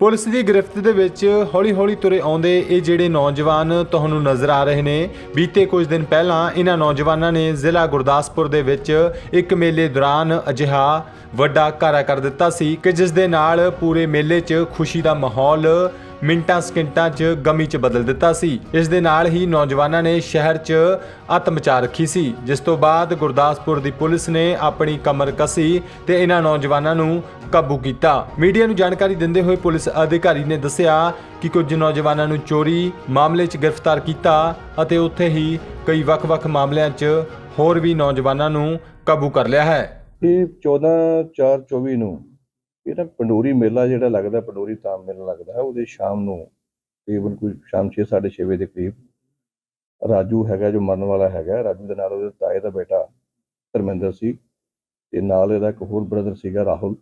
Police ਦੀ ਗ੍ਰਿਫਤ ਦੇ ਵਿੱਚ ਹੌਲੀ-ਹੌਲੀ ਤੁਰੇ ਆਉਂਦੇ ਇਹ ਜਿਹੜੇ ਨੌਜਵਾਨ ਤੁਹਾਨੂੰ ਨਜ਼ਰ ਆ ਰਹੇ ਨੇ, ਬੀਤੇ ਕੁਝ ਦਿਨ ਪਹਿਲਾਂ ਇਹਨਾਂ ਨੌਜਵਾਨਾਂ ਨੇ ਜ਼ਿਲ੍ਹਾ ਗੁਰਦਾਸਪੁਰ ਦੇ ਵਿੱਚ ਇੱਕ ਮੇਲੇ ਦੌਰਾਨ ਅਜਿਹਾ ਵੱਡਾ ਕਾਰਾ ਕਰ ਦਿੱਤਾ ਸੀ ਕਿ ਜਿਸ ਦੇ ਨਾਲ ਪੂਰੇ ਮੇਲੇ 'ਚ ਖੁਸ਼ੀ ਦਾ ਮਾਹੌਲ ਮਿੰਟਾਂ ਸਕਿੰਟਾਂ 'ਚ ਗਮੀ 'ਚ ਬਦਲ ਦਿੱਤਾ ਸੀ। ਇਸ ਦੇ ਨਾਲ ਹੀ ਨੌਜਵਾਨਾਂ ਨੇ ਸ਼ਹਿਰ 'ਚ ਅੱਤ ਰੱਖੀ ਸੀ, ਜਿਸ ਤੋਂ ਬਾਅਦ ਗੁਰਦਾਸਪੁਰ ਦੀ ਪੁਲਿਸ ਨੇ ਆਪਣੀ ਕਮਰ ਕਸੀ ਤੇ ਇਹਨਾਂ ਨੌਜਵਾਨਾਂ ਨੂੰ ਕਾਬੂ ਕੀਤਾ। ਮੀਡੀਆ ਨੂੰ ਜਾਣਕਾਰੀ ਦਿੰਦੇ ਹੋਏ ਪੁਲਿਸ ਅਧਿਕਾਰੀ ਨੇ ਦੱਸਿਆ ਕਿ ਕੁਝ ਨੌਜਵਾਨਾਂ ਨੂੰ ਚੋਰੀ ਮਾਮਲੇ 'ਚ ਗ੍ਰਿਫਤਾਰ ਕੀਤਾ ਅਤੇ ਉੱਥੇ ਹੀ ਕਈ ਵੱਖ-ਵੱਖ ਮਾਮਲਿਆਂ 'ਚ ਹੋਰ ਵੀ ਨੌਜਵਾਨਾਂ ਨੂੰ ਕਾਬੂ ਕਰ ਲਿਆ ਹੈ। ਇਹ 14 4 24 ਨੂੰ ਇਹਦਾ ਪੰਡੋਰੀ ਮੇਲਾ ਜਿਹੜਾ ਲੱਗਦਾ, ਪੰਡੋਰੀ ਧਾਮ ਮੇਲਾ ਲੱਗਦਾ, ਉਹਦੇ ਸ਼ਾਮ ਨੂੰ ਤਕਰੀਬਨ ਕੋਈ ਸ਼ਾਮ 6 6 ਵਜੇ ਦੇ ਕਰੀਬ ਰਾਜੂ ਹੈਗਾ ਜੋ ਮਰਨ ਵਾਲਾ ਹੈਗਾ, ਰਾਜੂ ਦੇ ਨਾਲ ਉਹਦੇ ਤਾਏ ਦਾ ਬੇਟਾ ਧਰਮਿੰਦਰ ਸੀ ਤੇ ਨਾਲ ਇਹਦਾ ਇੱਕ ਹੋਰ ਬ੍ਰਦਰ ਸੀਗਾ ਰਾਹੁਲ।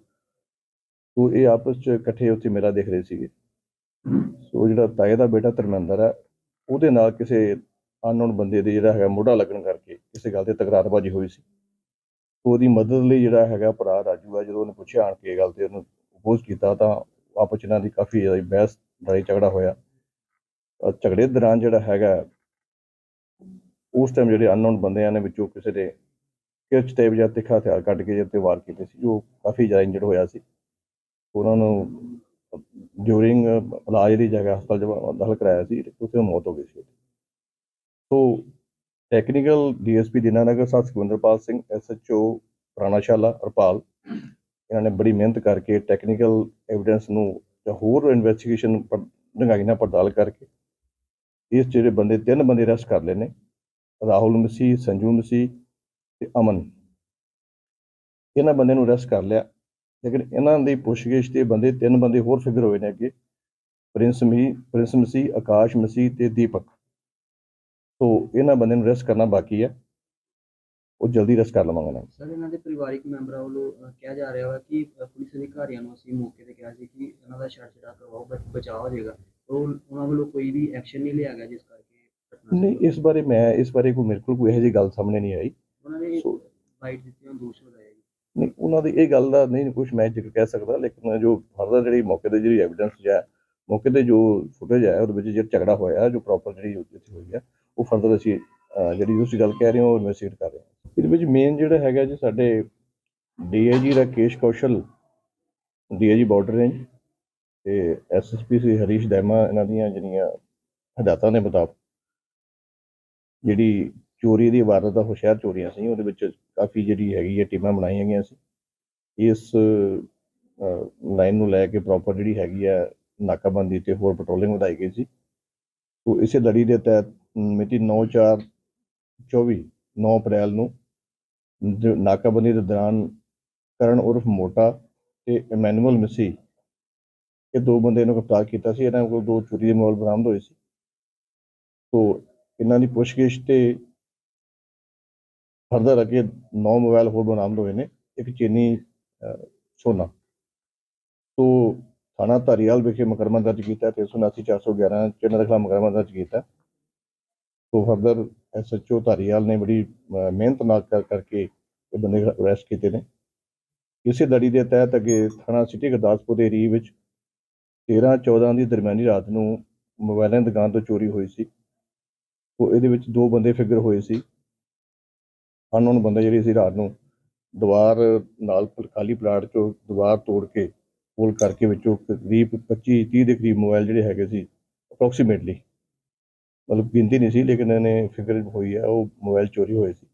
ਸੋ ਇਹ ਆਪਸ ਚ ਇਕੱਠੇ ਉੱਥੇ ਮੇਲਾ ਦੇਖ ਰਹੇ ਸੀਗੇ। ਸੋ ਜਿਹੜਾ ਤਾਏ ਦਾ ਬੇਟਾ ਧਰਮਿੰਦਰ ਹੈ, ਉਹਦੇ ਨਾਲ ਕਿਸੇ ਅਨਨੋਨ ਬੰਦੇ ਦੇ ਜਿਹੜਾ ਹੈਗਾ ਮੋਢਾ ਲੱਗਣ ਕਰਕੇ ਕਿਸੇ ਗੱਲ ਤੇ ਤਕਰਾਰਬਾਜ਼ੀ ਹੋਈ ਸੀ। ਉਹਦੀ ਮਦਦ ਲਈ ਜਿਹੜਾ ਹੈਗਾ ਭਰਾ ਰਾਜੂ ਆ, ਜਦੋਂ ਉਹਨੇ ਪੁੱਛਿਆ ਆਣ ਕੇ ਇਹ ਗੱਲ ਤੇ ਉਹਨੂੰ ਅਪੋਜ਼ ਕੀਤਾ ਤਾਂ ਆਪਸ 'ਚ ਇਹਨਾਂ ਦੀ ਕਾਫੀ ਜ਼ਿਆਦਾ ਬਹਿਸ, ਲੜਾਈ ਝਗੜਾ ਹੋਇਆ। ਝਗੜੇ ਦੌਰਾਨ ਜਿਹੜਾ ਹੈਗਾ, ਉਸ ਟਾਈਮ ਜਿਹੜੇ ਅਨਨੋਨ ਬੰਦਿਆਂ ਨੇ ਵਿੱਚੋਂ ਕਿਸੇ ਦੇ ਕਿਰਚ ਟੇਪ ਜਾਂ ਤਿੱਖਾ ਹਥਿਆਰ ਕੱਢ ਕੇ ਜਿਹਦੇ ਵਾਰ ਕੀਤੇ ਸੀ ਜੋ ਕਾਫੀ ਜ਼ਿਆਦਾ ਇੰਜਰਡ ਹੋਇਆ ਸੀ। ਉਹਨਾਂ ਨੂੰ ਡਿਊਰਿੰਗ ਇਲਾਜ ਦੀ ਜਗ੍ਹਾ ਹਸਪਤਾਲ ਜਵਾ ਦਾਖਲ ਕਰਾਇਆ ਸੀ, ਤੇ ਉੱਥੇ ਮੌਤ ਹੋ ਗਈ ਸੀ। So technical DSP Dinanagar sahib Sukhwinderpal Singh SHO Puranashala Harpal ਇਹਨਾਂ ਨੇ ਬੜੀ ਮਿਹਨਤ ਕਰਕੇ ਟੈਕਨੀਕਲ ਐਵੀਡੈਂਸ ਨੂੰ ਜਾਂ ਹੋਰ ਇਨਵੈਸਟੀਗੇਸ਼ਨ ਡੰਗਾਈ ਨਾਲ ਪੜਤਾਲ ਕਰਕੇ ਇਸ ਜਿਹੜੇ ਬੰਦੇ ਤਿੰਨ ਬੰਦੇ ਅਰੈਸਟ ਕਰ ਲਏ ਨੇ ਰਾਹੁਲ ਮਸੀਹ ਸੰਜੂ ਮਸੀਹ ਤੇ ਅਮਨ ਇਹਨਾਂ ਬੰਦੇ ਨੂੰ ਰੈਸਟ ਕਰ ਲਿਆ ਲੇਕਿਨ ਇਹਨਾਂ ਦੀ ਪੁੱਛਗਿੱਛ ਤੇ ਬੰਦੇ ਤਿੰਨ ਬੰਦੇ ਹੋਰ ਫਿਗਰ ਹੋਏ ਨੇ ਅੱਗੇ ਪ੍ਰਿੰਸ ਮਸੀਹ ਪ੍ਰਿੰਸ ਮਸੀਹ ਆਕਾਸ਼ ਮਸੀਹ ਤੇ ਦੀਪਕ ਸੋ ਇਹਨਾਂ ਬੰਦੇ ਨੂੰ ਅਰੈਸਟ ਕਰਨਾ ਬਾਕੀ ਹੈ ਉਹ ਜਲਦੀ ਅਰੈਸਟ ਕਰ ਲਵਾਂਗੇ ਨਾ। ਸਰ ਇਹਨਾਂ ਦੇ ਪਰਿਵਾਰਿਕ ਮੈਂਬਰਾਂ ਵੱਲੋਂ ਕਿਹਾ ਜਾ ਰਿਹਾ ਵਾ ਕਿ ਪੁਲਿਸ ਅਧਿਕਾਰੀਆਂ ਨੂੰ ਅਸੀਂ ਮੌਕੇ ਤੇ ਕਿਹਾ ਸੀ ਕਿ ਇਹਨਾਂ ਦਾ ਛੱਡ ਛੜਾ ਕਰਵਾਓ ਬਚਾਅ ਹੋ ਜਾਏਗਾ। ਉਹ ਉਹਨਾਂ ਵੱਲੋਂ ਕੋਈ ਵੀ ਐਕਸ਼ਨ ਨਹੀਂ ਲਿਆ ਗਿਆ ਜਿਸ ਕਰਕੇ ਨਹੀਂ ਇਸ ਬਾਰੇ ਮੈਂ ਇਸ ਬਾਰੇ ਕੋਈ ਮੇਰੇ ਕੋਲ ਕੋਈ ਇਹੋ ਜਿਹੀ ਗੱਲ ਸਾਹਮਣੇ ਨਹੀਂ ਆਈ। ਉਹਨਾਂ ਨੇ ਬਾਈਟ ਦਿੱਤੀਆਂ ਦੋਸ਼ ਜੀ। ਨਹੀਂ ਉਹਨਾਂ ਦੀ ਇਹ ਗੱਲ ਦਾ ਨਹੀਂ ਕੁਝ ਮੈਂ ਜ਼ਿਕਰ ਕਹਿ ਸਕਦਾ ਲੇਕਿਨ ਜੋ ਫਰਦਰ ਜਿਹੜੀ ਮੌਕੇ ਤੇ ਜਿਹੜੀ ਐਵੀਡੈਂਸ ਹੈ ਮੌਕੇ ਤੇ ਜੋ ਫੁਟੇਜ ਹੈ ਉਹਦੇ ਵਿੱਚ ਜਿਹੜਾ ਝਗੜਾ ਹੋਇਆ ਜੋ ਪ੍ਰੋਪਰ ਜਿਹੜੀ ਉੱਥੇ ਹੋਈ ਹੈ ਉਹ ਫਰਦਰ ਅਸੀਂ ਜਿਹੜੀ ਤੁਸੀਂ ਗੱਲ ਕਹਿ ਰਹੇ ਹੋ ਇਨਵੈਸਟੀਗੇਟ ਕਰ ਰਹੇ ਹਾਂ। ਇਹਦੇ ਵਿੱਚ ਮੇਨ ਜਿਹੜਾ ਹੈਗਾ ਜੀ ਸਾਡੇ DIG Rakesh Kaushal DIG border range ਤੇ ਐਸਐਸਪੀ ਸੀ ਹਰੀਸ਼ ਦੈਮਾ ਇਹਨਾਂ ਦੀਆਂ ਜਿਹੜੀਆਂ ਹਦਾਇਤਾਂ ਦੇ ਮੁਤਾਬਕ ਜਿਹੜੀ ਚੋਰੀ ਦੀ ਵਾਰਦਾਤ ਉਹ ਸ਼ਹਿਰ ਚੋਰੀਆਂ ਸੀ। ਉਹਦੇ ਵਿੱਚ ਕਾਫੀ ਜਿਹੜੀ ਹੈਗੀ ਹੈ ਟੀਮਾਂ ਬਣਾਈਆਂ ਗਈਆਂ ਸੀ। ਇਸ ਲਾਈਨ ਨੂੰ ਲੈ ਕੇ ਪ੍ਰੋਪਰ ਜਿਹੜੀ ਹੈਗੀ ਹੈ ਨਾਕਾਬੰਦੀ ਤੇ ਹੋਰ ਪੈਟਰੋਲਿੰਗ ਵਧਾਈ ਗਈ ਸੀ। ਸੋ ਇਸੇ ਲੜੀ ਦੇ ਤਹਿਤ ਮਿਤੀ 9/4/24 9 ਅਪ੍ਰੈਲ ਨੂੰ ਨਾਕਾਬੰਦੀ ਦੇ ਦੌਰਾਨ ਕਰਨ ਉਰਫ ਮੋਟਾ ਤੇ ਇਮੈਨੂਅਲ ਮਸੀ ਇਹ ਦੋ ਬੰਦੇ ਨੂੰ ਗ੍ਰਿਫਤਾਰ ਕੀਤਾ ਸੀ। ਇਹਨਾਂ ਕੋਲ ਦੋ ਚੋਰੀ ਦੇ ਮੋਬਾਈਲ ਬਰਾਮਦ ਹੋਏ ਸੀ। ਸੋ ਇਹਨਾਂ ਦੀ ਪੁੱਛਗਿੱਛ ਤੇ ਫਰਦਰ ਅੱਗੇ 9 ਮੋਬਾਈਲ ਹੋਰ ਬਰਾਮਦ ਹੋਏ ਨੇ ਇੱਕ ਚੀਨੀ ਅਹ, ਸੋਨਾ। ਸੋ ਥਾਣਾ ਧਾਰੀਵਾਲ ਵਿਖੇ ਮੁਕਰਮਾ ਦਰਜ ਕੀਤਾ 379 411 ਚ ਇਹਨਾਂ ਦੇ ਖਿਲਾਫ ਮੁਕੱਦਮਾ ਦਰਜ ਕੀਤਾ। ਸੋ ਫਰਦਰ ਐਸਐਚਓ ਧਾਰੀਵਾਲ ਨੇ ਬੜੀ ਮਿਹਨਤ ਨਾਲ ਕਰ, ਕਰਕੇ ਇਹ ਬੰਦੇ ਅਰੈਸਟ ਕੀਤੇ ਨੇ। ਇਸੇ ਲੜੀ ਦੇ ਤਹਿਤ ਅੱਗੇ ਥਾਣਾ ਸਿਟੀ ਗੁਰਦਾਸਪੁਰ ਦੇ ਏਰੀਏ ਵਿੱਚ 13 14 ਦੀ ਦਰਮਿਆਨੀ ਰਾਤ ਨੂੰ ਮੋਬਾਈਲਾਂ ਦੀ ਦੁਕਾਨ ਤੋਂ ਚੋਰੀ ਹੋਈ ਸੀ। ਉਹ ਇਹਦੇ ਵਿੱਚ ਦੋ ਬੰਦੇ ਫਿਗਰ ਹੋਏ ਸੀ। ਅਨਨੋਨ ਬੰਦੇ ਜਿਹੜੇ ਸੀ ਰਾਤ ਨੂੰ ਦੀਵਾਰ ਨਾਲ ਖਾਲੀ ਪਲਾਟ ਚੋਂ ਦੀਵਾਰ ਤੋੜ ਕੇ ਕੋਲ ਕਰਕੇ ਵਿੱਚੋਂ ਕਰੀਬ 25 30 ਦੇ ਕਰੀਬ ਮੋਬਾਈਲ ਜਿਹੜੇ ਹੈਗੇ ਸੀ ਅਪਰੋਕਸੀਮੇਟਲੀ ਮਤਲਬ ਗਿਣਤੀ ਨਹੀਂ ਸੀ, ਲੇਕਿਨ ਇਹਨੇ ਫਿਗਰ ਹੋਈ ਹੈ ਉਹ ਮੋਬਾਈਲ ਚੋਰੀ ਹੋਏ ਸੀ।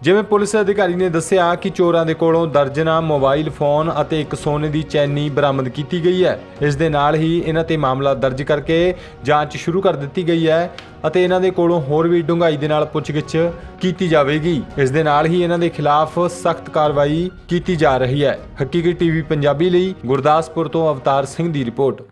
ਜਿਵੇਂ ਪੁਲਿਸ ਅਧਿਕਾਰੀ ਨੇ ਦੱਸਿਆ ਕਿ ਚੋਰਾਂ ਦੇ ਕੋਲੋਂ ਦਰਜਨਾਂ ਮੋਬਾਈਲ ਫੋਨ ਅਤੇ ਇੱਕ ਸੋਨੇ ਦੀ ਚੈਨੀ ਬਰਾਮਦ ਕੀਤੀ ਗਈ ਹੈ। ਇਸ ਦੇ ਨਾਲ ਹੀ ਇਹਨਾਂ ਤੇ ਮਾਮਲਾ ਦਰਜ ਕਰਕੇ ਜਾਂਚ ਸ਼ੁਰੂ ਕਰ ਦਿੱਤੀ ਗਈ ਹੈ ਅਤੇ ਇਹਨਾਂ ਦੇ ਕੋਲੋਂ ਹੋਰ ਵੀ ਡੂੰਘਾਈ ਦੇ ਨਾਲ ਪੁੱਛਗਿੱਛ ਕੀਤੀ ਜਾਵੇਗੀ। ਇਸ ਦੇ ਨਾਲ ਹੀ ਇਹਨਾਂ ਦੇ ਖਿਲਾਫ ਸਖਤ ਕਾਰਵਾਈ ਕੀਤੀ ਜਾ ਰਹੀ ਹੈ। ਹਕੀਕੀ ਟੀਵੀ ਪੰਜਾਬੀ ਲਈ ਗੁਰਦਾਸਪੁਰ ਤੋਂ ਅਵਤਾਰ ਸਿੰਘ ਦੀ ਰਿਪੋਰਟ।